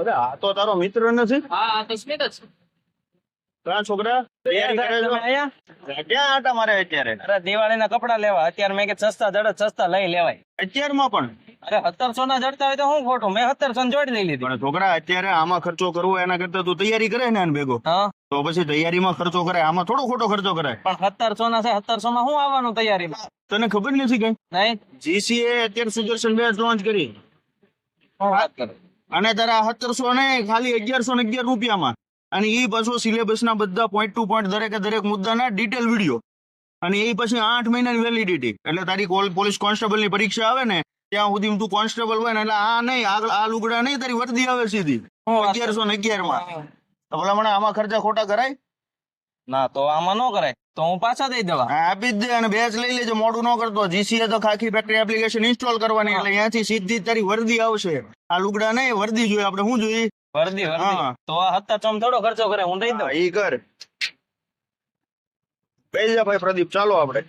અરે આ તો તારો મિત્ર નથી? હા આ તો સ્મિત જ. છોકરા? તૈયારી કરે? ક્યાં મારે અત્યારે? અરે દિવાળીના કપડા લેવા. અત્યારે મેં કે સસ્તા જડત સસ્તા લઈ લેવાય. અત્યારમાં પણ? અરે સત્તરસો ના જડતા હોય તો હું ખોટું? મેં સત્તરસો ની જોડી લઈ લીધી. પણ છોકરા અત્યારે આમાં ખર્ચો કરવો એના કરતા તું તૈયારી કરે ને આને ભેગો? તો પછી તૈયારીમાં ખર્ચો કરાય. આમાં થોડો ખોટો ખર્ચો કરાય. પણ સત્તરસો ના છે સત્તરસો માં શું આવવાનું તૈયારીમાં? તને ખબર નથી કઈ? નહીં. જીસીએ અત્યારે સુદર્શન બેચ લોન્ચ કરી. હું વાત કરું. અને તારા સત્તરસો ને ખાલી અગિયારસો ને અગિયાર રૂપિયામાં. અને એ પાછો સિલેબસ ના બધા પોઈન્ટ ટુ પોઈન્ટ દરેકે દરેક મુદ્દાના ડિટેલ વીડિયો અને એ પછી આઠ મહિનાની વેલિડિટી એટલે તારી કોલ- પોલીસ કોન્સ્ટેબલની પરીક્ષા આવે ને ત્યાં સુધી તું કોન્સ્ટેબલ હોય ને એટલે આ નહીં આ લુગડા નહીં તારી વર્દી આવે સીધી. અગિયારસો ને અગિયારમાં કરું? ભલા મને આમાં ખર્ચા ખોટા કરાય? ના તો આમાં ન કરાય. તો હું પાછા દઈ દેવા. આપી જ દે અને બેચ લઈ લેજો મોડું ન કરતો જીસીએ તો ખાખી ફેક્ટરી એપ્લિકેશન ઇન્સ્ટોલ કરવાની એટલે અહીંયાથી સીધી તારી વર્દી આવશે. આ લુગડા નહીં વર્દી જોઈએ આપણે શું જોઈએ? વર્દી વર્દી. તો આ હત્તા ચમ થોડો ખર્ચો કરે હું દઈ દઉં. ઈ કર. બેજા ભાઈ પ્રદીપ ચાલો આપણે.